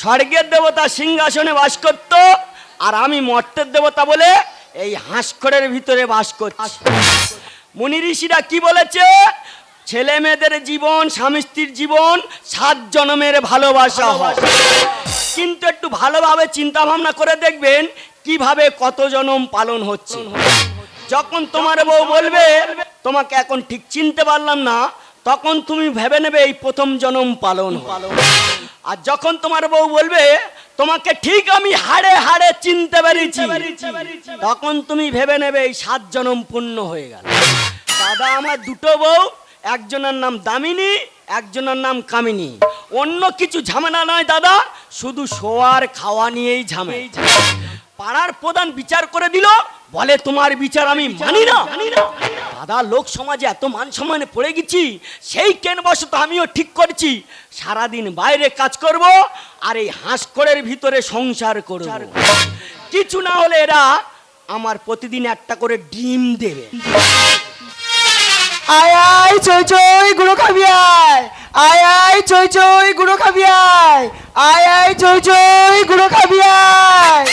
স্বর্গের দেবতা সিংহাসনে বাস করত, আর আমি মর্তের দেবতা বলে এই হাঁসকড়ের ভিতরে বাস করছি। মুনি ঋষিরা কি বলেছে? ছেলে মেয়েদের জীবন, স্বামী স্ত্রীর জীবন, সাত জনমের ভালোবাসা হয়। কিন্তু একটু ভালোভাবে চিন্তা ভাবনা করে দেখবেন কীভাবে কত জনম পালন হচ্ছে। যখন তোমার বউ বলবে, তোমাকে এখন ঠিক চিনতে পারলাম না তখন তুমি ভেবে নেবে এই প্রথম জনম পালন। আর যখন তোমার বউ বলবে, তোমাকে ঠিক আমি হাড়ে হাড়ে চিনতে পেরেছি। তখন তুমি ভেবে নেবে এই সাত জনম পূর্ণ হয়ে গেল। দাদা, আমার দুটো বউ, একজনের নাম দামিনী, একজনের নাম কামিনী। অন্য কিছু ঝামেলা নয় দাদা, শুধু শোয়ার খাওয়া নিয়েই ঝামেলা। পাড়ার প্রধান বিচার করে দিল, বলে, তোমার বিচার আমি মানি না। দাদা, লোক সমাজে এত মান সম্মানে পড়ে গেছি, সেই কেন বসত আমিও ঠিক করছি। সারাদিন বাইরে কাজ করব আর এই হাঁসকড়ের ভিতরে সংসার করব। কিছু না হলে এরা আমার প্রতিদিন একটা করে ডিম দেবে। আয় আয় চই চৈ গুঁড়ো খাবি আয় আয় আয় চই চই গুঁড়ো খাবি আয় আয় আয় চই চই গুঁড়ো খাবি আয়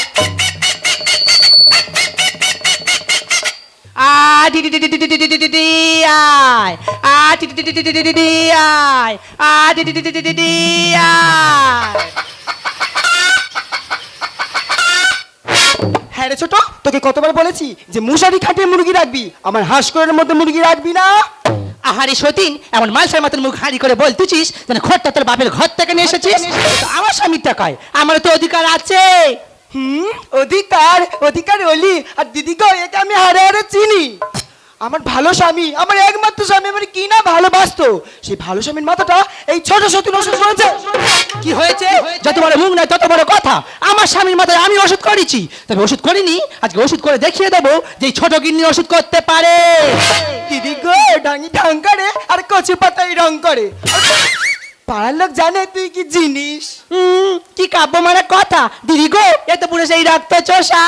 আয় আয় আয় আয় হ্যাঁ রে ছোট তোকে কতবার বলেছি যে মশারি খাটিয়ে মুরগি রাখবি? আমার হাঁস করের মধ্যে মুরগি রাখবি না? আহারে সতীন এমন মালসার মতন মুখ হাঁড়ি করে বলতেছিস যেন ঘরটা তোর বাপের ঘর থেকে নিয়ে এসেছিস? আমার স্বামীর টাকায়। আমার তো অধিকার আছে। হুম অধিকার অধিকার অলি আর দিদিকে একে আমি হারে হারে চিনি। আমার ভালো স্বামী আমার একমাত্র স্বামী আমার কি না ভালোবাসতো? সেই ভালো স্বামীর মাথাটা এই ছোট সতী ওষুধ করেছে কি হয়েছে? যত বড় মুখ নয় তত বড় কথা। আমার স্বামীর মাথায় আমি ওষুধ করেছি। তবে ওষুধ করিনি আজকে ওষুধ করে দেখিয়ে দেবো যে ছোট গিন্নি ওষুধ করতে পারে। দিদি গো ডাঙি ঢং করে আর কচু পাতাই রং করে। পাড়ার লোক জানে তুই কি জিনিস। হুম, কি কাব্য মানে কথা। দিদি গো এ তো পুরো সেই রক্ত চোষা।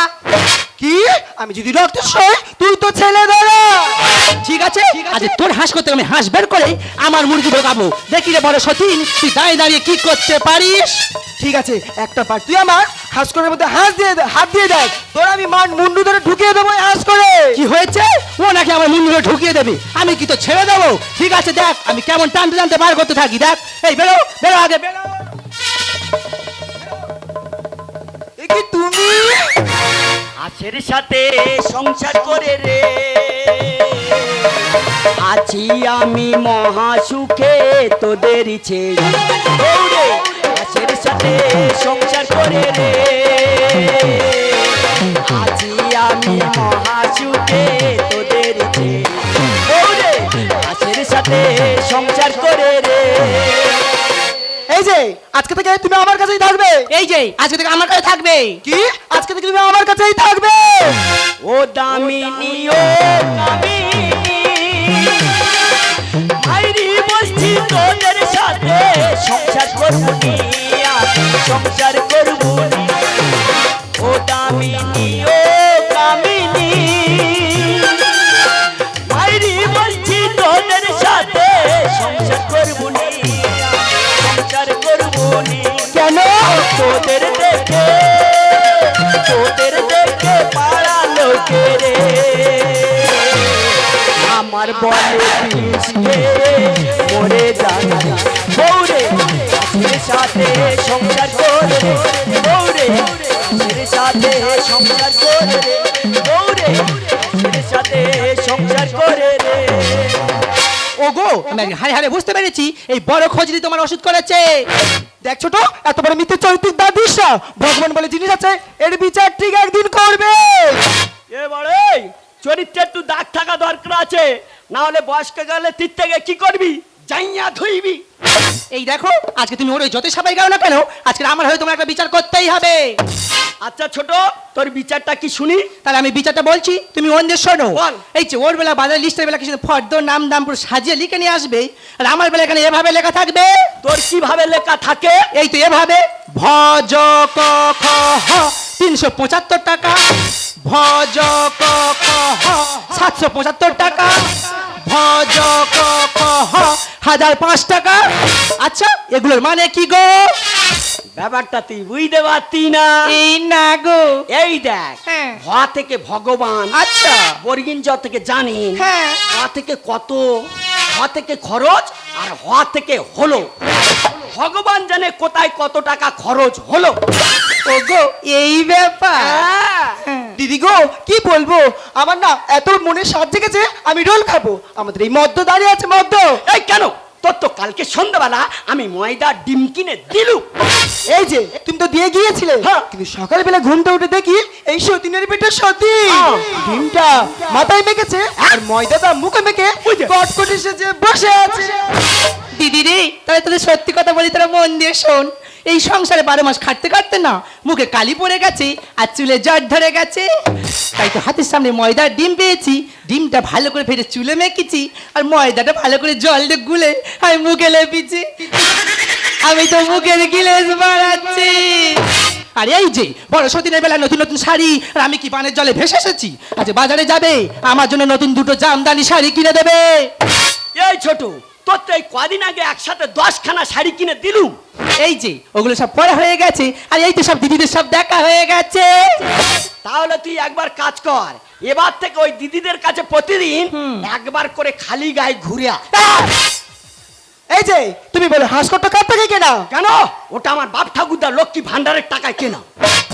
কি? আমি যদি রক্ত তুই তো ছেলে আজ তোর হাঁস করতে আমি হাঁস বের করে আমার মুরগি ঢোকাবো। দেখি রে বড় সতীন তুই দাঁড়িয়ে দাঁড়িয়ে কি করতে পারিস? ঠিক আছে একটা পার। তুই আমার হাঁস করার মধ্যে হাঁস দিয়ে দে- হাত দিয়ে দেখ। তোর আমি মান মুন্ডু ধরে ঢুকিয়ে দেবো এই হাঁস করে। কি হয়েছে? ও নাকি আমার মুন্ডুরে ঢুকিয়ে দেবে। আমি কি তো ছেড়ে দেবো? ঠিক আছে দেখ আমি কেমন টানতে টানতে বার করতে থাকি দেখ। এই বেরো বেরো আগে বেরো। এ কি তুমি? আছের সাথে সংসার করে রে। আছি আমি মহা সুখে তোদের ছেড়ে আছের সাথে সংসার করে রে। আছি আমি মহা সুখে তোদের ছেড়ে আছের সাথে সংসার করে রে। এই যে আজকে থেকে তুমি আমার কাছেই থাকবে। এই যে আজকে থেকে আমার কাছে থাকবে। কি? আজকে থেকে তুমি আমার কাছেই থাকবে। ও দামিনী ও দামিনী। তোদের সাথে সংসার করব সংসার করব ও দামিনী ও কামিনী। মাইরি বলছি তোদের সাথে সংসার করব সংসার করব কেন? তোদের দেখে তোদের দেখে পাড়া লোকেরে আমার বলে বৌরে সাথে সংসার করে বৌরে সাথে সংসার করে বৌরে সাথে সংসার করে রে। তোমার ওষুধ করেছে। দেখ ছোট এত বড় মিথ্যে চরিত্রিক দাদিসা বলে জিনিস আছে এর বিচার ঠিক একদিন করবে। চরিত্রে একটু দাগ থাকা দরকার আছে না হলে বয়স্ক গেলে তীর থেকে কি করবি? যাইয়া ধুইবি। এই দেখো আজকে তুমি ওর ওই যত সবাই গাও না কেন? আজকে আমার হয়ে তোমার একটা বিচার করতেই হবে। আচ্ছা ছোট তোর বিচারটা কি শুনি? তাহলে আমি বিচারটা বলছি তুমি অন্যের শোনো। বল। এই যে ওর বেলা বাজার লিস্টের বেলা কিছু ফর্দ নাম দাম পুরো সাজিয়ে লিখে নিয়ে আসবে আর আমার বেলা এখানে এভাবে লেখা থাকবে? তোর কীভাবে লেখা থাকে? এই তো এভাবে। ভজ ক খ হ তিনশো পঁচাত্তর টাকা। ভজ ক খ হ। সাতশো পঁচাত্তর টাকা। ভজ ক খ হ হাজার পাঁচ টাকা। আচ্ছা এগুলোর মানে কি গো? ব্যাপারটা তুই বুঝতে পারতি না। এই না গো। এই দেখ হ্যাঁ। হ থেকে ভগবান। আচ্ছা। বর্গিন জ থেকে জানিন। হ্যাঁ। হ থেকে কত হ থেকে খরচ আর হ থেকে হলো। ভগবান জানে কোথায় কত টাকা খরচ হলো। ওগো এই ব্যাপার। হ্যাঁ। দিদি গো কি বলব? আমার না এত মনে সাজ জেগেছে আমি রোল খাব। আমাদের এই মদ্য দাঁড়িয়ে আছে মদ্য। এই কেন? তোর তো কালকে সন্ধ্যাবেলা আমি ময়দা ডিম কিনে দিলু এই যে তুমি তো দিয়ে গিয়েছিলে। হ্যাঁ। কিন্তু সকালবেলা ঘুমতে উঠে দেখি এই সতীনের পেটে সতী। ডিমটা মাথায় মেখেছে আর ময়দাটা মুখে মেখে। কটকটি সেজে বসে আছে। দিদি রে তাহলে তোদের সত্যি কথা বলি তোরা মন দিয়ে শোন। এই সংসারে বারো মাস খাটতে খাটতে না, মুখে কালি পড়ে গেছে আর চুলে জট ধরে গেছে। তাই তো হাতের সামনে ময়দার ডিম পেয়েছি, ডিমটা ভালো করে ফেটে চুলে মেখেছি আর ময়দাটা ভালো করে জল দিয়ে গুলে আমি মুখে লেপিছি। আমি তো মুখের গিলেস বাড়াচ্ছি আর এই যে, বড় সতীনের বেলা নতুন নতুন শাড়ি, আর আমি কি পানের জলে ভেসে এসেছি? আজ বাজারে যাবে, আমার জন্য নতুন দুটো জামদানি শাড়ি কিনে দেবে। এই ছোট তোর তো এই কদিন আগে একসাথে দশখানা শাড়ি কিনে দিলুম। এই যে ওগুলো সব পড়া হয়ে গেছে আর এই তো সব দিদিদের সব দেখা হয়ে গেছে। তাহলে তুই একবার কাজ কর এবার থেকে ওই দিদিদের কাছে প্রতিদিন একবার করে খালি গায়ে ঘুরে আয়। এই যে তুমি বলো হাঁসকটটা কার থেকে কেনা? কেন? ওটা আমার বাপ ঠাকুরদা লক্ষ্মী ভান্ডারের টাকায় কেনা।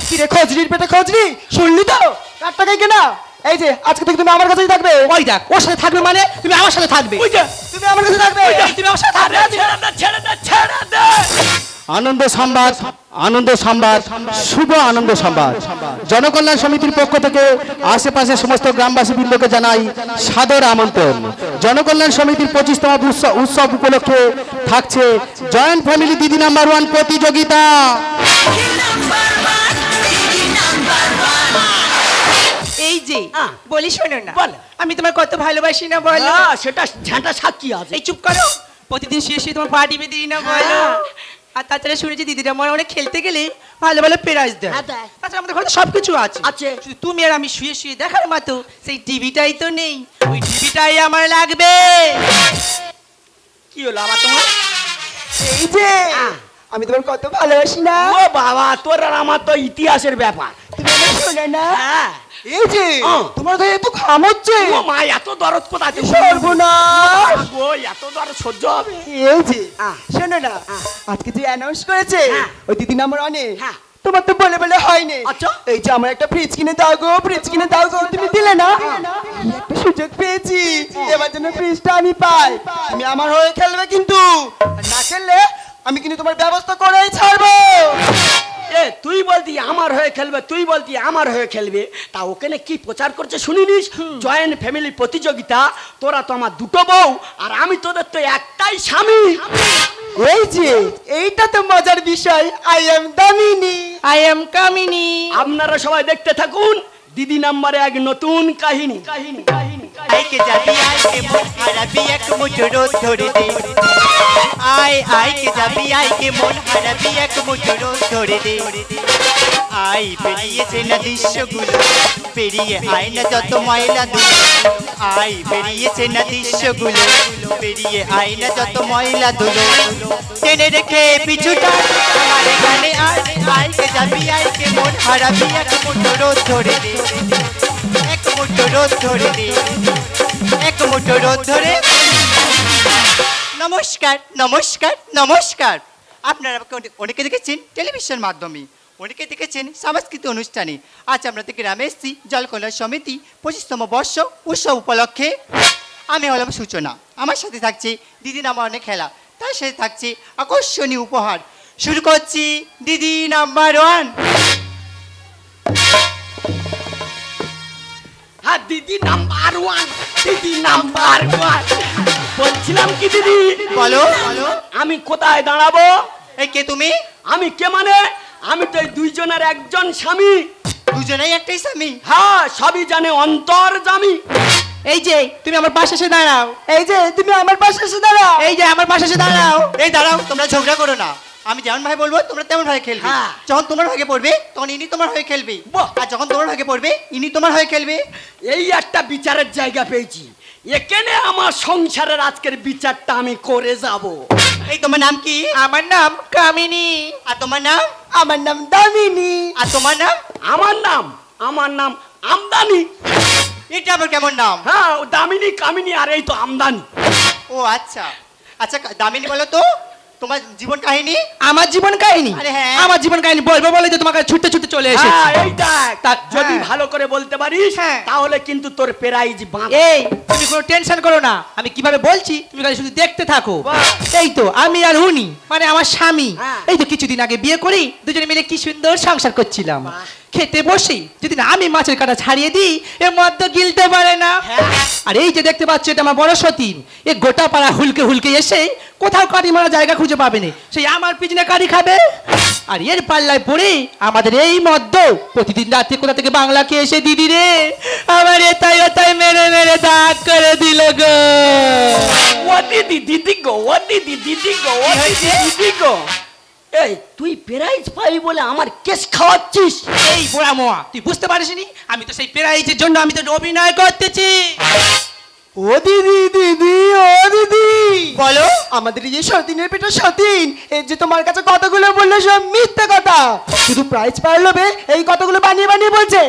কি রে খোঁজরির পেটে খোঁজরি শুনলি তো? কার টাকায় কেনা? এই যে আজকে থেকে তুমি আমার কাছেই থাকবে। ওই দেখ ওর সাথে থাকবে মানে তুমি আমার সাথে থাকবে। ওই যে, তুমি আমার কাছে থাকবে। ওই যে, তুমি আমার সাথে থাকবে। ছেড়ে দে ছেড়ে দে ছেড়ে দে। আনন্দ সংবাদ আনন্দ সংবাদ শুভ আনন্দ সংবাদ জনকল্যাণ সমিতির পক্ষ থেকে আশেপাশের সমস্ত গ্রামবাসী বৃন্দকে জানাই সাদর আমন্ত্রণ। জনকল্যাণ সমিতির পঁচিশতম উৎসব উৎসব উপলক্ষে থাকছে জয়েন্ট ফ্যামিলি দিদি নাম্বার ওয়ান প্রতিযোগিতা। যে। বলি শোনো না। বল। আমি তোমার কত ভালোবাসি না বলো। সেটা ঝাঁটা সাক্ষী আছে। এই চুপ করো। প্রতিদিন শুয়ে শুয়ে তোমার পা টিপে দিই না বলো। হ্যাঁ। আর তাছাড়া শুনেছি দিদিরা মনে খেলতে গেলে ভালো ভালো প্রাইজ দেয়। হ্যাঁ, তাছাড়া আমাদের ঘরে সব কিছু আছে। আছে। তুমি আর আমি শুয়ে শুয়ে দেখার মতো সেই টিভিটাই তো নেই। ওই টিভিটাই আমার লাগবে। কি হলো আবার তোমার? এই যে। আমি তোমার কত ভালোবাসি না। ও বাবা তোর আর আমার তো ইতিহাসের ব্যাপার। তুমি আমার না হ্যাঁ। এই যে হ্যাঁ। তোমার গায়ে এত ঘাম হচ্ছে। ও মা এত দরদ কোথায় সর্বনাশ। গো এত দরদ সহ্য হবে। এই যে হ্যাঁ। শোনো না। আজকে যে অ্যানাউন্স করেছে। ওই দিদি নাম্বার অনে। তোমার তো বলে বলে হয়নি। আচ্ছা। এই যে আমার একটা ফ্রিজ কিনে দাও গো ফ্রিজ কিনে দাও গো তুমি দিলে না? একটা সুযোগ পেয়েছি। এবার জন্য ফ্রিজটা আমি পাই। তুমি আমার হয়ে খেলবে কিন্তু। না খেললে আমি কিন্তু তোমার ব্যবস্থা করেই ছাড়বো। এ তুই বলতি আমার হয়ে খেলবে তুই বলতি আমার হয়ে খেলবে। তা ওখানে কি প্রচার করছে শুনিনিস? জয়েন্ট ফ্যামিলি প্রতিযোগিতা তোরা তো আমার দুটো বউ আর আমি তোদের তো একটাই স্বামী। এই যে এইটা তো মজার বিষয় I am Damini. I am Kamini. আপনারা সবাই দেখতে থাকুন দিদি নাম্বারে এক নতুন কাহিনী। কাহিনী কাহিনী। আইকে যাবি আইকে মন হারাবি এক মুঠো ধরে দে আয় আইকে যাবি আইকে মন হারাবি এক মুঠো ধরে দে আই বেরিয়েছে না দৃশ্যগুলো পেরিয়ে আয় না যত ময়লা ধুলো আই বেরিয়েছে না দৃশ্যগুলো পেরিয়ে আয় না যত ময়লা ধুলো টেনে রেখে পিছুটা আমার এখানে আয় আইকে যাবি আইকে মন হারাবি এক মুঠো রোদ ধরে দে এক মুঠো রোদ ধরে দে। এক মুঠো রোদ ধরে। নমস্কার নমস্কার নমস্কার। আপনারা অনেকে দেখেছেন টেলিভিশন মাধ্যমে, অনেকে দেখেছেন সাংস্কৃতিক অনুষ্ঠানে। আজ আপনাদের গ্রামে এসেছি জলকল্যাণ সমিতি, পঁচিশতম বর্ষ উৎসব উপলক্ষে। আমি হলাম সূচনা। আমার সাথে থাকছে দিদি নাম্বার অনেক খেলা। তার সাথে থাকছে আকর্ষণীয় উপহার। শুরু করছি দিদি নাম্বার ওয়ান। দিদি নাম্বার ওয়ান দিদি নাম্বার ওয়ান। বলছিলাম কি দিদি? বলো বলো। আমি কোথায় দাঁড়াবো? এই কে তুমি? আমি কে মানে? আমি তো এই দুইজনের একজন স্বামী। দুজনেই একটাই স্বামী? হ্যাঁ সবই জানে অন্তর জামি। এই যে তুমি আমার পাশে এসে দাঁড়াও। এই যে তুমি আমার পাশে এসে দাঁড়াও। এই যে আমার পাশে এসে দাঁড়াও। এই দাঁড়াও তোমরা ঝগড়া করো না। আমি যেমন ভাই বলব তোমরা তেমন ভাই খেলবে। হ্যাঁ। যখন তোমার ভাগে পড়বে তখন ইনি তোমার হয়ে খেলবে। বাহ। আর যখন তোমার ভাগে পড়বে ইনি তোমার হয়ে খেলবে। এই একটা বিচারের জায়গা পেয়েছি। এখানে আমার সংসারের আজকের বিচারটা আমি করে যাব। এই তোমার নাম কি? আমার নাম কামিনী। আর তোমার নাম? আমার নাম দামিনী। আর তোমার নাম? আমার নাম আমার নাম আমদানি। এটা আবার কেমন নাম? হ্যাঁ ও দামিনী কামিনী আর এই তো আমদানি। ও আচ্ছা। আচ্ছা দামিনী বলো তো। তোমার জীবন কাহিনী আমার জীবন কাহিনী আরে হ্যাঁ। আমার জীবন কাহিনী বলব বলে তো তোমাকে ছুটতে ছুটতে চলে এসেছি হ্যাঁ এই দেখ তা- যদি হ্যাঁ। ভালো করে বলতে পারিস হ্যাঁ। তাহলে কিন্তু তোর প্রাইজ এই তুমি কোনো টেনশন করো না আমি কীভাবে বলছি তুমি খালি শুধু দেখতে থাকো বাহ। এই তো আমি আর উনি মানে আমার স্বামী হ্যাঁ। এই তো কিছুদিন আগে বিয়ে করি দুজনে মিলে কি সুন্দর সংসার করছিলাম বাহ। খেতে বসি যদি না আমি মাছের কাটা ছাড়িয়ে দিই এ মদ তো গিলতে পারে না। হ্যাঁ। আর এই যে দেখতে পাচ্ছ এটা আমার বড় সতীন। এ গোটা পাড়া হুলকে হুলকে এসে কোথাও কারি মারা জায়গা খুঁজে পাবে না। সেই আমার পিছনে কারি খাবে। আর এর পাল্লায় পড়ে আমাদের এই মদ্য প্রতিদিন রাতে কোথা থেকে বাংলাকে এসে দিদি রে? আমার এতাই ওতাই মেরে মেরে দাগ করে দিল গো। ও দিদি দিদি গো ও দিদি দিদি গো ও দিদি দিদি গো। এই, তুই প্রাইজ পাই বলে আমার কেস খাওয়াচ্ছিস? এই পোড়া মোয়া তুই বুঝতে পারিসনি? আমি তো সেই প্রাইজের জন্য আমি তো অভিনয় করতেছি। ও দিদি দিদি ও দিদি। বলো আমাদের এই যে সতীনের পেটে সতীন এই যে তোমার কাছে কতগুলো বলল সব মিথ্যে কথা। শুধু প্রাইজ এই কতগুলো বানিয়ে বানিয়ে বলছে।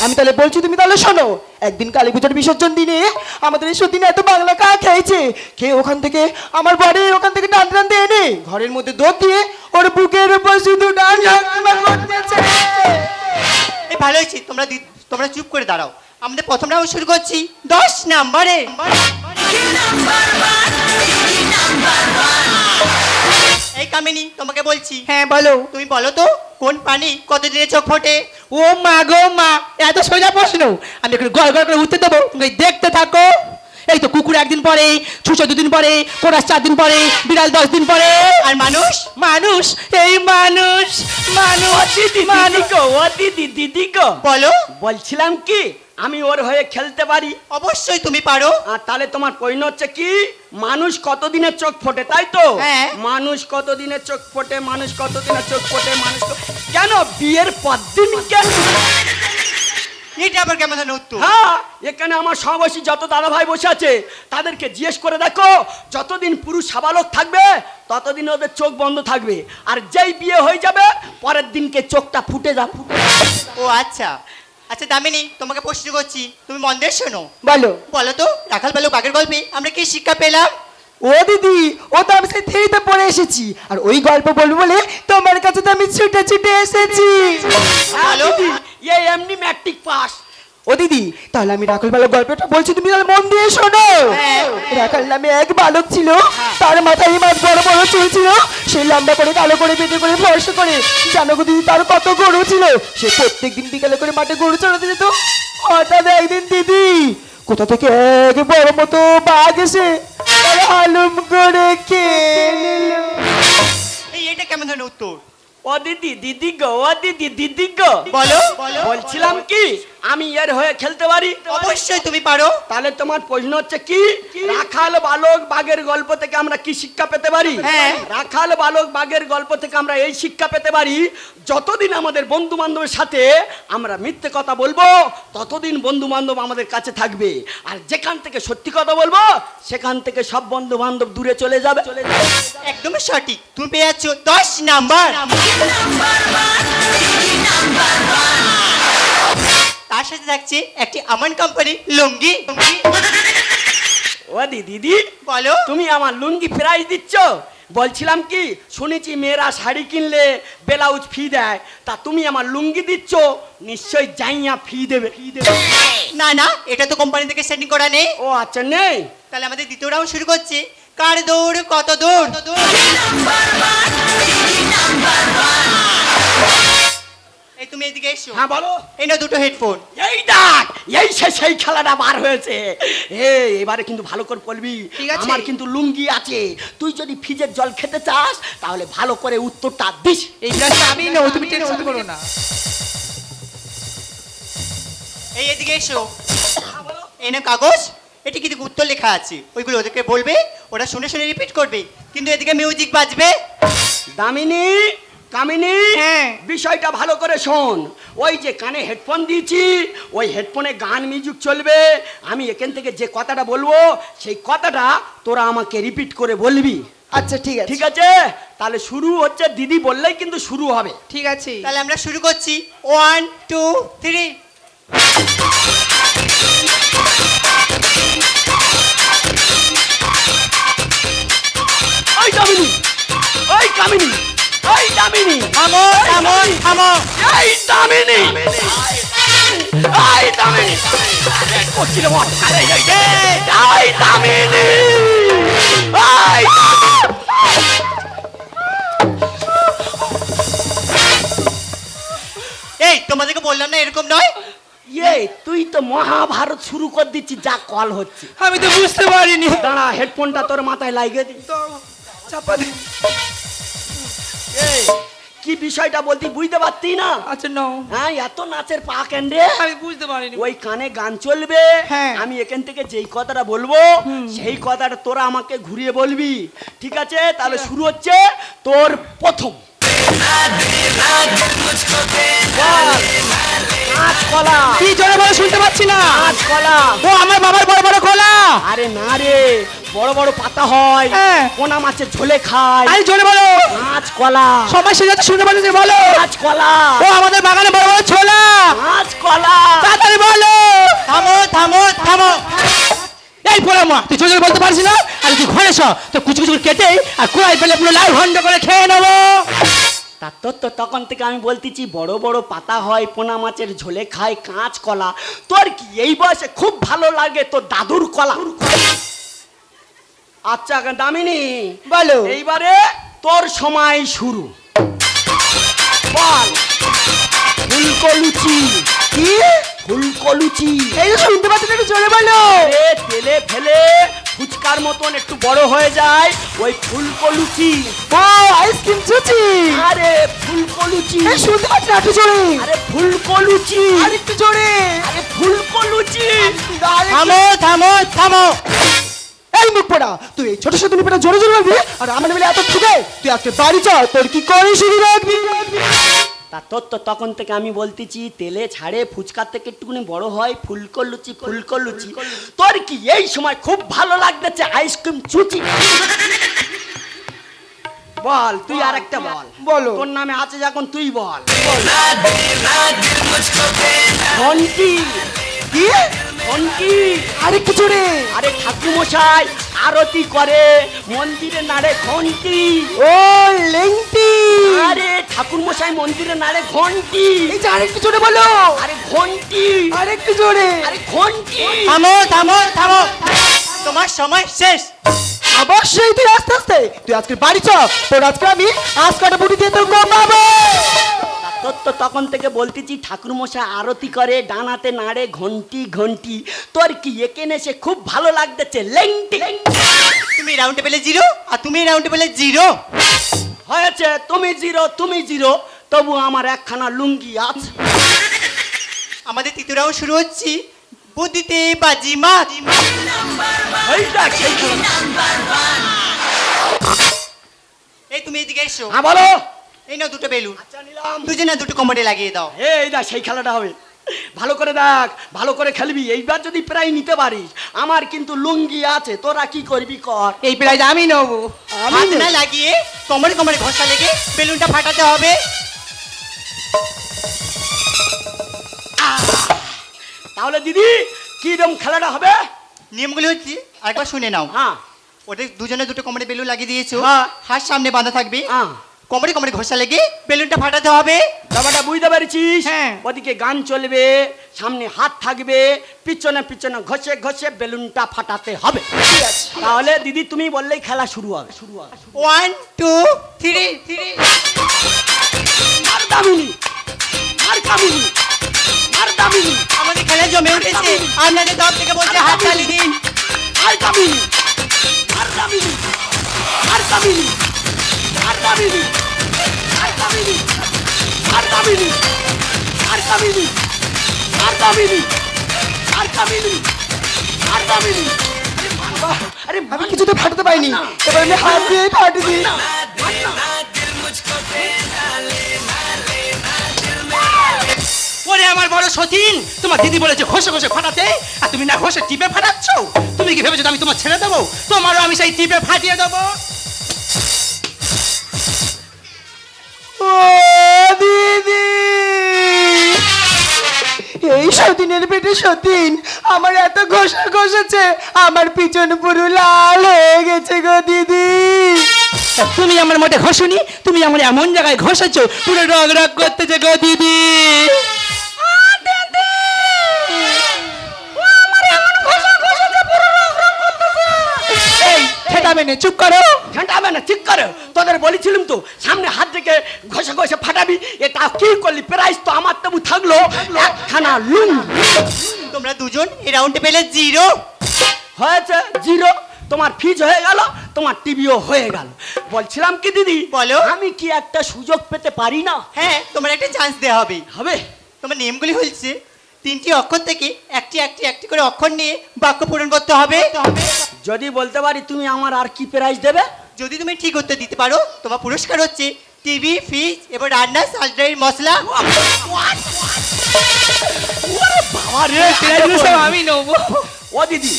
আমি তাহলে বলছি তুমি তাহলে শোনো একদিন কালী পুজোর বিসর্জন দিনে আমাদের এই সতীন এত বাংলা কা খেয়েছে খেয়ে ওখান থেকে আমার বাড়ি ওখান থেকে টান টানতে এনে ঘরের মধ্যে দোধ দিয়ে ওর বুকের উপর শুধু ডান করতেছে ভালো হয়েছে তোমরা দি- তোমরা চুপ করে দাঁড়াও। আমাদের প্রথম রাউন্ড শুরু করছি। দশ নাম্বারে। এই কামিনী তোমাকে বলছি। হ্যাঁ বলো। তুমি বলো তো কোন পানি কতদিনে চোখ ফোটে? ও মা গো মা এত সোজা প্রশ্ন। আমি এখন গড় গড় করে উঠতে দেবো। তুমি দেখতে থাকো। এই তো কুকুর একদিন পরে ছুঁচো দুদিন পরে কোরাস চার দিন পরে বিড়াল দশ দিন পরে। আর মানুষ? মানুষ এই মানুষ মানুষ গো ও দিদি দিদি গো। বলো। বলছিলাম কি আমি ওর হয়ে খেলতে পারি। অবশ্যই তুমি পারো। আর তাহলে তোমার পরিণ হচ্ছে কি মানুষ কতদিনের চোখ ফোটে তাই তো? হ্যাঁ। মানুষ কতদিনের চোখ ফোটে মানুষ কতদিনের চোখ ফোটে মানুষ কেন বিয়ের পর দিন কেন? এটা আবার কেমন ধরনের উত্তর? হ্যাঁ এখানে আমার সমাবেশী যত দাদা ভাই বসে আছে তাদেরকে জিজ্ঞেস করে দেখো যতদিন পুরুষ সাবালক থাকবে ততদিন ওদের চোখ বন্ধ থাকবে। আর যেই বিয়ে হয়ে যাবে পরের দিনকে চোখটা ফুটে যা ফুটে ও আচ্ছা। আচ্ছা দামিনী তোমাকে প্রশ্ন করছি তুমি মন দিয়ে শোনো। বলো। বলো তো রাখাল বালক বাঘের গল্পে আমরা কি শিক্ষা পেলাম? ও দিদি ও তো আমি সেই থ্রিতে পড়ে এসেছি। আর ওই গল্প বলব বলে তোমার কাছে তো আমি ছুটে ছুটে এসেছি। এ এমনি ম্যাট্রিক পাস। ও দিদি তাহলে আমি রাখাল বালক গল্পটা বলছি তুমি তাহলে মন দিয়ে শোনো। হ্যাঁ। রাখাল নামে এক বালক ছিল তার মাথায় মাছ বড় বড় চুল ছিল সে লম্বা করে কালো করে বেঁধে করে ফর্সা করে। জানো গো দিদি তার কত গরু ছিল? সে প্রত্যেক দিন বিকালে করে মাঠে গরু চড়াতে যেত। হঠাৎ একদিন দিদি কোথা থেকে এক বড় মতো বাঘ এসে হালুম করে খেয়ে এটা কেমন ধরনের উত্তর? ও দিদি দিদি গো ও দিদি দিদি গো। বলো। বলছিলাম কি আমি এর হয়ে খেলতে পারি? অবশ্যই তুমি পারো। তাহলে তোমার প্রশ্ন হচ্ছে কি? রাখাল বালক বাঘের গল্প থেকে আমরা কি শিক্ষা পেতে পারি? হ্যাঁ। রাখাল বালক বাঘের গল্প থেকে আমরা এই শিক্ষা পেতে পারি যতদিন আমাদের বন্ধু বান্ধবের সাথে আমরা মিথ্যে কথা বলব ততদিন বন্ধু বান্ধব আমাদের কাছে থাকবে। আর যেখান থেকে সত্যি কথা বলব সেখান থেকে সব বন্ধু বান্ধব দূরে চলে যাবে। চলে যাবে। একদমই সঠিক। তুমি পেয়ে যাচ্ছ দশ নাম্বার। তার সাথে থাকছে একটি আমান কোম্পানি লুঙ্গি। ও দিদি বলো। তুমি আমার লুঙ্গি প্রাইজ দিচ্ছ? বলছিলাম কি শুনেছি মেয়েরা শাড়ি কিনলে ব্লাউজ ফি দেয়। তা তুমি আমার লুঙ্গি দিচ্ছ? নিশ্চয়ই যাইয়া ফি দেবে। ফি দেবে। না না এটা তো কোম্পানি থেকে সেটিং করা নেই। ও আচ্ছা নেই। তাহলে আমাদের দ্বিতীয় রাউন্ড শুরু করছে। কার দৌড় কত দৌড়? এই তুমি এদিকে এসো। হ্যাঁ বলো। এই না দুটো হেডফোন এই দেখ এই সে সেই খেলাটা বার হয়েছে। এ এবারে কিন্তু ভালো করে বলবি। আমার কিন্তু লুঙ্গি আছে। তুই যদি ফ্রিজের জল খেতে চাস তাহলে ভালো করে উত্তরটা দিস। এই গ্লাসটা আমি নেব তুমি টেনশন করো না। এই এদিকে এসো। এই না কাগজ। এটি কিন্তু উত্তর লেখা আছে। ওইগুলো ওদেরকে বলবে ওরা শুনে শুনে রিপিট করবে। কিন্তু এদিকে মিউজিক বাজবে। দামিনী কামিনী হ্যাঁ। বিষয়টা ভালো করে শোন। ওই যে কানে হেডফোন দিয়েছি ওই হেডফোনে গান মিউজিক চলবে। আমি এখান থেকে যে কথাটা বলব সেই কথাটা তোরা আমাকে রিপিট করে বলবি। আচ্ছা ঠিক আছে। ঠিক আছে? তাহলে শুরু হচ্ছে দিদি বললেই কিন্তু শুরু হবে। ঠিক আছে। তাহলে আমরা শুরু করছি। ওয়ান টু থ্রি কামিনী ওই দামিনী। থামো থামো থামো। এই দামিনী। এই দামিনী। করছি রে বল আরে এই এই এই দামিনী। এই এই তোমাদেরকে বললাম না এরকম নয়? ইয়ে তুই তো মহাভারত শুরু করে দিচ্ছিস যা কল হচ্ছে। আমি তো বুঝতে পারিনি। দাঁড়া হেডফোনটা তোর মাথায় লাগিয়ে দি তো চাপা এই, কি বিষয়টা বলতি বুঝতে পারতি না? আচ্ছা নাও। হ্যাঁ এত নাচের পা কেন্দ্রে আমি বুঝতে পারিনি। ওই কানে গান চলবে। হ্যাঁ। আমি এখান থেকে যেই কথাটা বলব সেই কথাটা তোরা আমাকে ঘুরিয়ে বলবি। ঠিক আছে? তাহলে শুরু হচ্ছে তোর প্রথম। কাঁচকলা কি জোরে বলে শুনতে পাচ্ছি না? কাঁচকলা ও আমার বাবার বড় বড় কলা। আরে না রে বড় বড় পাতা হয় হ্যাঁ। পোনা মাছের ঝোলে খায় আরে জোরে বলো। মাছ কাঁচকলা সবাই সে যাচ্ছে শুনতে পাচ্ছি বলো। কাঁচকলা ও আমাদের বাগানে বড় বড় ছোলা। কাঁচকলা তাড়াতাড়ি বলো। থামো থামো থামো। এই পোড়া মা তুই জোরে বলতে পারছিস না? আর তুই ঘরে স তো কুচু কুচু কেটে আর কুড়াই পেলে পুরো লাল ভন্ড করে খেয়ে নেব। তা তোর তো তখন থেকে আমি বলতেছি বড় বড় পাতা হয় পোনা মাছের ঝোলে খায় কাঁচ কলা তোর কি এই বয়সে খুব ভালো লাগে তোর দাদুর কলা? আচ্ছা দামিনী। বলো। এইবারে তোর সময় শুরু। বল। ফুলকো লুচি কি? ফুলকো লুচি এই শুনতে পাচ্ছি একটু জোরে বলো। এ তেলে ফেলে ফুচকার মতন একটু বড় হয়ে যায়। ওই ফুলকো লুচি ও আইসক্রিম চুচি। আরে ফুলকো লুচি এই শুনতে পাচ্ছি একটু জোরে। আরে ফুলকো লুচি আর একটু জোরে। আরে ফুলকো লুচি থামো থামো থামো। এই মুখ পড়া তুই এই ছোট ছোট মুখটা জোরে জোরে বলবি? আর আমার মিলে এত ঠুকে তুই আজকে বাড়ি চল তোর কি করে শুরু রাখবি? তা তোর তো তখন থেকে আমি বলতেছি তেলে ছাড়ে ফুচকার থেকে একটুখানি বড় হয় ফুলকো লুচি ফুলকো লুচি। তোর কি এই সময় খুব ভালো লাগতেছে আইসক্রিম চুচি? বল তুই আর একটা বল। বলো। তোর নামে আছে যখন তুই বল। ঘন্টি কি? ঘন্টি আর একটু জোরে আরে ঠাকুমশাই আরতি করে মন্দিরে নাড়ে ঘন্টি। ও লেংটি। আরে ঠাকুর মশাই মন্দিরে নাড়ে ঘন্টি। এই যে আর একটু জোরে বলো। আরে ঘন্টি। আর একটু জোরে আরে ঘন্টি। থামো থামো থামো। তোমার সময় শেষ। অবশ্যই তুই আস্তে আস্তে। তুই আজকে বাড়ি চ তোর আজকে আমি আজ কাটা বুটি দিয়ে তোর কমাবো তোর তো তখন থেকে বলতেছি ঠাকুর মশাই আরতি করে ডানাতে নাড়ে ঘন্টি ঘন্টি। তোর কি এখানে সে খুব ভালো লাগতেছে? লেংটি। তুমি রাউন্ড পেলে জিরো আর তুমি রাউন্ডে পেলে জিরো হয়েছে তুমি জিরো তুমি জিরো তবু আমার একখানা লুঙ্গি আছে। আমাদের তৃতীয় শুরু হচ্ছে। বুদ্ধিতে বাজি মাছ খেলা। এই তুমি এদিকে এসো। হ্যাঁ বলো। এই নাও দুটো বেলুন। আচ্ছা নিলাম। দুজনে দুটো কোমরে লাগিয়ে দাও। এই দেখ সেই খেলাটা হবে। ভালো করে দেখ ভালো করে খেলবি। এইবার যদি প্রায় নিতে পারিস আমার কিন্তু লুঙ্গি আছে তোরা কি করবি কর। এই প্রাইজ আমি নেব। হাত না লাগিয়ে কোমরে কোমরে ঘষা লেগে বেলুনটা ফাটাতে হবে। তাহলে দিদি কিরম খেলাটা হবে? নিয়মগুলো হচ্ছে আরেকবার শুনে নাও। হ্যাঁ। ওদের দুজনে দুটো কোমরে বেলুন লাগিয়ে দিয়েছ। হ্যাঁ। হাত সামনে বাঁধা থাকবে। হ্যাঁ। কোমরে কোমরে ঘষা লেগে বেলুনটা ফাটাতে হবে। ব্যাপারটা বুঝতে পেরেছিস? হ্যাঁ। ওদিকে গান চলবে সামনে হাত থাকবে পিছনে পিছনে ঘষে ঘষে বেলুনটা ফাটাতে হবে। তাহলে দিদি তুমি বললেই খেলা শুরু হবে। শুরু হবে। ওয়ান টু থ্রি থ্রি আর দামিনী আর কামিনী আর দামিনী। আমাদের খেলা জমে উঠেছে। আপনাদের তরফ থেকে বলছে হাত তালি দিন। আর কামিনী আর দামিনী আর কামিনী আর দামিনী। কামিনী আর দামিনী? আর কামিনী আর দামিনী? আর কামিনী আর দামিনী? আরে আমি কিছুতে ফাটাতে পাইনি এবার আমি হাত দিয়ে ফাটি দিই ওরে আমার বড় সতীন তোমার দিদি বলেছে ঘষে ঘষে ফাটাতে আর তুমি না ঘষে টিপে ফাটাচ্ছ? তুমি কি ভেবেছো আমি তোমার ছেড়ে দেবো? তোমারও আমি সেই টিপে ফাটিয়ে দেবো? দিদি। এই সতীনের পেটে সতীন আমার এত ঘষা ঘষেছে, আমার পিছন পুরো লাল হয়ে গেছে গো দিদি। তুমি আমার মোটে ঘষুনি, তুমি আমার এমন জায়গায় ঘষেছো, পুরো রগ রগ করতেছে গো দিদি এই না চুপ করো। ঘন্টাবে না ঠিক করে। তোদের বলেছিলাম তো সামনে হাত থেকে ঘষে ঘষে ফাটাবি। এটা কি করলি? প্রাইস তো আমার তবু থাকল। একখানা লুম। তোমরা দুজন এই রাউন্ডে পেলে জিরো হয়েছে জিরো তোমার ফিজ হয়ে গেল তোমার টিভিও হয়ে গেল। বলছিলাম কি দিদি বলো। আমি কি একটা সুযোগ পেতে পারি না? হ্যাঁ তোমার একটা চান্স দেওয়া হবে। হবে? তোমার নিয়মগুলি হচ্ছে তিনটি অক্ষর থেকে একটি একটি একটি করে অক্ষর নিয়ে বাক্য পূরণ করতে হবে। যদি বলতে পারি তুমি আমার আর কি প্রাইজ দেবে? যদি তুমি ঠিক উত্তর দিতে পারো তোমার পুরস্কার হচ্ছে টিভি ফ্রিজ এবং রান্না সালটারির মশলা। আমি নেব। ও দিদি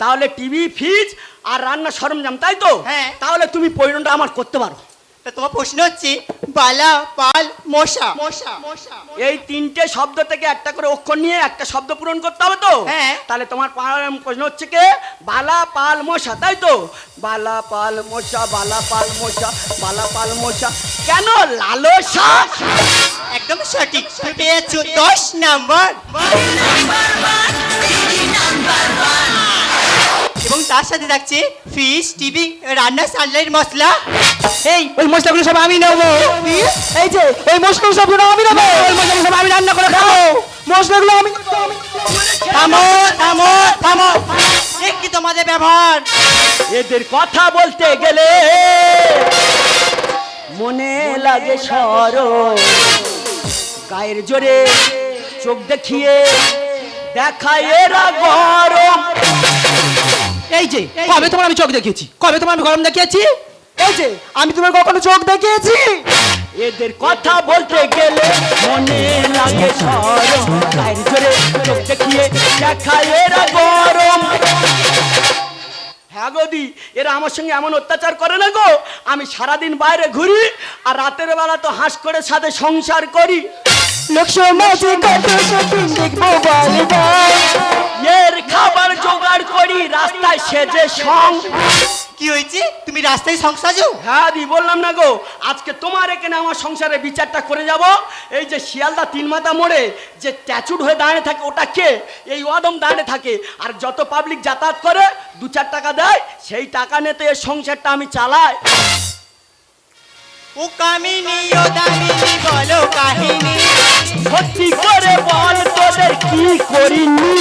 তাহলে টিভি ফ্রিজ আর রান্না সরঞ্জাম তাই তো? হ্যাঁ। তাহলে তুমি পরিণটা আমার করতে পারো। তোমার প্রশ্ন হচ্ছে বালা পাল মশা। মশা মশা। এই তিনটে শব্দ থেকে একটা করে অক্ষর নিয়ে একটা শব্দ পূরণ করতে হবে তো? হ্যাঁ। তাহলে তোমার প্রশ্ন হচ্ছে কে? বালা পাল মশা তাই তো? বালা পাল মশা বালা পাল মশা বালা পাল মশা। কেন লালসা একদম সঠিক। পেয়েছ দশ নাম্বার। এবং তার সাথে থাকছে ফিশ টিভি রান্নার সালটারির মশলা। এই ওই মশলাগুলো সব আমি নেব। এই যে এই মশলা সবগুলো আমি নেব। ওই মশলাগুলো সব আমি রান্না করে খাব। মশলাগুলো আমি থামো থামো থামো। কি তোমাদের ব্যবহার? এদের কথা বলতে গেলে মনে লাগে সর গায়ের জোরে চোখ দেখিয়ে দেখায় এরা গরম। এই যে কবে তোমার আমি চোখ দেখিয়েছি? কবে তোমার আমি গরম দেখিয়েছি? এই যে আমি তোমার কখনো চোখ দেখিয়েছি? এদের কথা বলতে গেলে মনে লাগে সরম। গায়ের জোরে চোখ দেখিয়ে দেখায় এরা গরম। হ্যাঁ গদি এরা আমার সঙ্গে এমন অত্যাচার করে না গো। আমি সারাদিন বাইরে ঘুরি, আর রাতের বেলা তো হাঁস করে সাথে সংসার করি। এর খাবার জোগাড় করি, রাস্তায় সেজে সং কি হয়েছে? তুমি রাস্তায় সংসার যাও হ্যাঁ দি বললাম না গো। আজকে তোমার এখানে আমার সংসারে বিচারটা করে যাব। এই যে শিয়ালদা তিন মাথা মোড়ে যে ট্যাচুড হয়ে দাঁড়িয়ে থাকে ওটা কে? এই ওয়াদম দাঁড়িয়ে থাকে। আর যত পাবলিক যাতায়াত করে দু চার টাকা দেয় সেই টাকা নিতে এর সংসারটা আমি চালাই। ও কামিনী ও দামিনী বলো কাহিনী। সত্যি করে বল তোদের কি করিনি?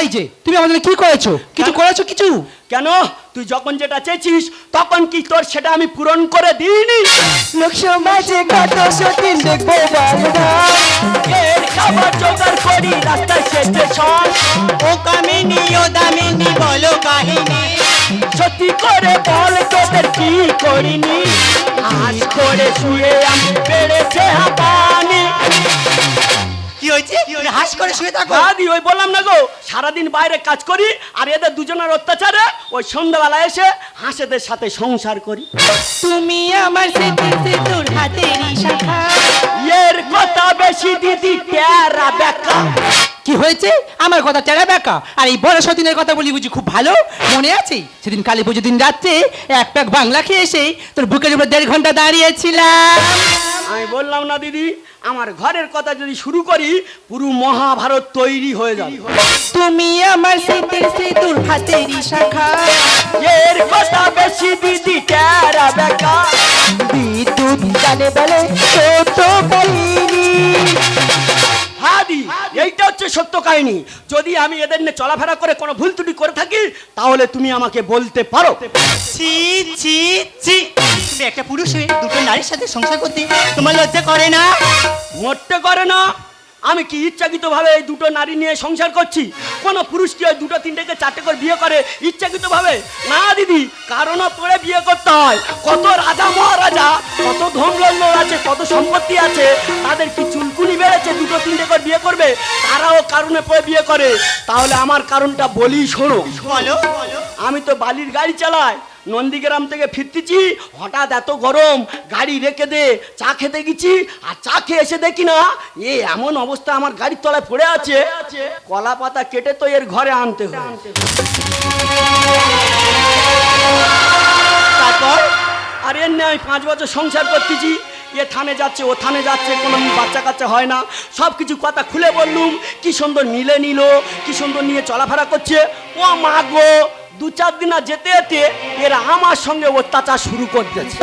এই যে তুমি আমাদের কি করেছ? কিছু করেছ কিছু? কেন? তুই যখন যেটা চেয়েছিস তখন কি তোর সেটা আমি পূরণ করে দিইনি? লোক সমাজে কত সতীন দেখব এর খাবার জোগাড় করি রাস্তায় সেজে সং ও কামিনী ও দামিনী বলো কাহিনী। সত্যি করে বল তোদের কি করিনি? আজ করে শুয়ে আমি পেরেছে হাঁপানি। কি হয়েছে? হাস করে শুয়ে থাকো। দাদি ওই বললাম না গো সারাদিন বাইরে কাজ করি আর এদের দুজনের অত্যাচারে ওই সন্ধ্যাবেলা এসে হাঁসেদের সাথে সংসার করি। তুমি আমার হাতেরই শাখা। এর কথা বেশি দিদি প্যারা বেকা কি হয়েছে? আমার কথা টেরা বেকা। আর এই বড় সতীনের কথা বলি বুঝি খুব ভালো? মনে আছে? সেদিন কালী পুজো দিন রাত্রে এক প্যাক বাংলা খেয়ে এসে তোর বুকের উপর দেড় ঘণ্টা দাঁড়িয়েছিলাম। আমি বললাম না দিদি আমার ঘরের কথা যদি শুরু করি পুরো মহাভারত তৈরি হয়ে যাবে। তুমি আমার স্মৃতির সিঁদুর হাতেরই শাখা। এর কথা বেশি দিদি টেরা বিদ্যুৎ জানে বলে ছোট কাহিনী হাদি এইটা হচ্ছে সত্য কাহিনী। যদি আমি এদের নিয়ে চলাফেরা করে কোনো ভুল ত্রুটি করে থাকি তাহলে তুমি আমাকে বলতে পারো। ছি ছি ছি। তুমি একটা পুরুষ হয়ে দুটো নারীর সাথে সংসার করতে তোমার লজ্জা করে না? মরতে করে না। আমি কি ইচ্ছাকৃত ভাবে এই দুটো নারী নিয়ে সংসার করছি? কোনো পুরুষ কি ওই দুটো তিনটেকে চারটে করে বিয়ে করে ইচ্ছাকৃত ভাবে না দিদি কারণও পড়ে বিয়ে করতে হয়। কত রাজা মহারাজা কত ধনলগ্ন আছে কত সম্পত্তি আছে তাদের কি চুলকুনি বেড়েছে দুটো তিনটে করে বিয়ে করবে? তারাও কারণে পড়ে বিয়ে করে। তাহলে আমার কারণটা বলি শোনো। আমি তো বালির গাড়ি চালাই। নন্দীগ্রাম থেকে ফিরতেছি, হঠাৎ এত গরম, গাড়ি রেখে দে, চা খেতে গেছি, আর চা খেয়ে এসে দেখি না, এ এমন অবস্থা আমার গাড়ির তলায় পড়ে আছে, কলা পাতা কেটে তো এর ঘরে আনতে হয়। তারপর, আর এর নিয়ে আমি পাঁচ বছর সংসার করতেছি, এ থানে যাচ্ছে, ও থানে যাচ্ছে, কোনো বাচ্চা কাচ্চা হয় না সব কিছু কথা খুলে বললুম, কি সুন্দর মিলে নিল, কি সুন্দর নিয়ে চলাফেরা করছে, ও মা গো দু চার দিন আর যেতে যেতে এরা আমার সঙ্গে অত্যাচার শুরু করতেছে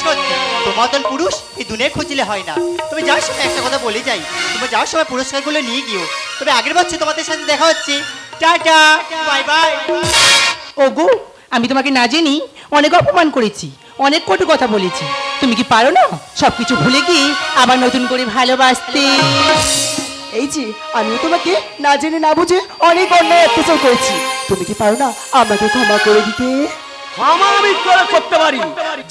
সত্যি মতন পুরুষ এই দুনিয়া খুঁজলে হয় না। তুমি যাওয়ার সময় একটা কথা বলে যাই তুমি যাওয়ার সময় পুরস্কারগুলো নিয়ে গিয়েও। তবে আগের বছর তোমাদের সাথে দেখা হচ্ছে। Tata bye bye. ওগো আমি তোমাকে না জেনি অনেক অপমান করেছি অনেক কটু কথা বলেছি। তুমি কি পারো না? সব কিছু ভুলে গিয়ে আবার নতুন করে ভালোবাসতে। এই যে আমিও তোমাকে না জেনে না বুঝে অনেক অন্যায় অত্যাচার করেছি। তুমি কি পারো না আমাকে ক্ষমা করে দিতে? ক্ষমা আমি করে করতে পারি।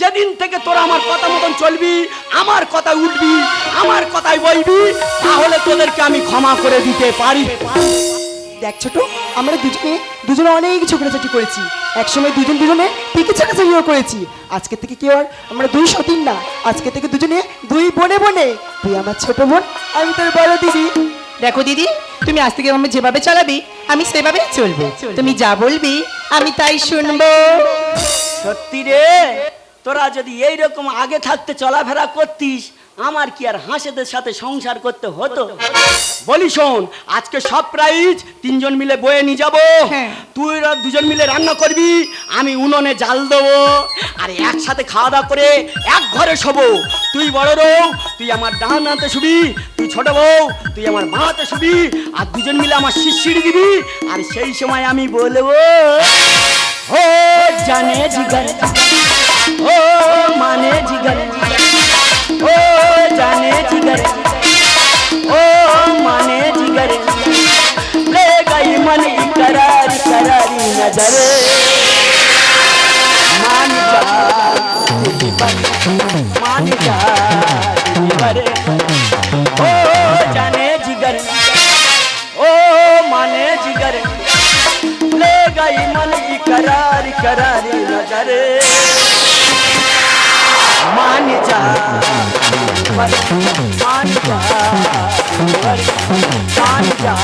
যেদিন থেকে তোরা আমার কথা মতন চলবি আমার কথায় উঠবি আমার কথায় বলবি তাহলে তোদেরকে আমি ক্ষমা করে দিতে পারি। দেখ ছোট আমরা দুজনে দুজনে অনেক ঝগড়াঝাটি করেছি। একসময় দুজন দুজনে পিকে করেছি। আজকে থেকে কেউ আর? আমরা দুই সতীন না। আজকে থেকে দুজনে দুই বনে বনে। তুই আমার ছোট বোন আমি তোর বড় দিদি। দেখো দিদি তুমি আজ থেকে আমি যেভাবে চালাবি আমি সেভাবে চলবো। তুমি যা বলবি আমি তাই শুনব। সত্যি রে তোরা যদি এইরকম আগে থাকতে চলাফেরা করতিস আমার কি আর হাঁসেদের সাথে সংসার করতে হতো? বলি শোন আজকে সব প্রাইজ তিনজন মিলে বয়ে নিয়ে যাব। হ্যাঁ। তুই দুজন মিলে রান্না করবি আমি উনুনে জাল দেবো আর একসাথে খাওয়া দাওয়া করে এক ঘরে শোবো। তুই বড় বউ তুই আমার ডান হাতে শুবি তুই ছোট বউ তুই আমার মা হাতে শুবি আর দুজন মিলে আমার শিরশিড়ি দিবি আর সেই সময় আমি বলব ও জানে জিগার ও মানে জিগার। ओ, जाने जिगर। ओ, माने जिगर। ले गई मन करारी करारी नज़र। मान जा मान जा ओ, जाने जिगर। ओ, माने जिगर। ले गई मन करारी करारी नज़र। मान जा। வருதா வருதா வருதா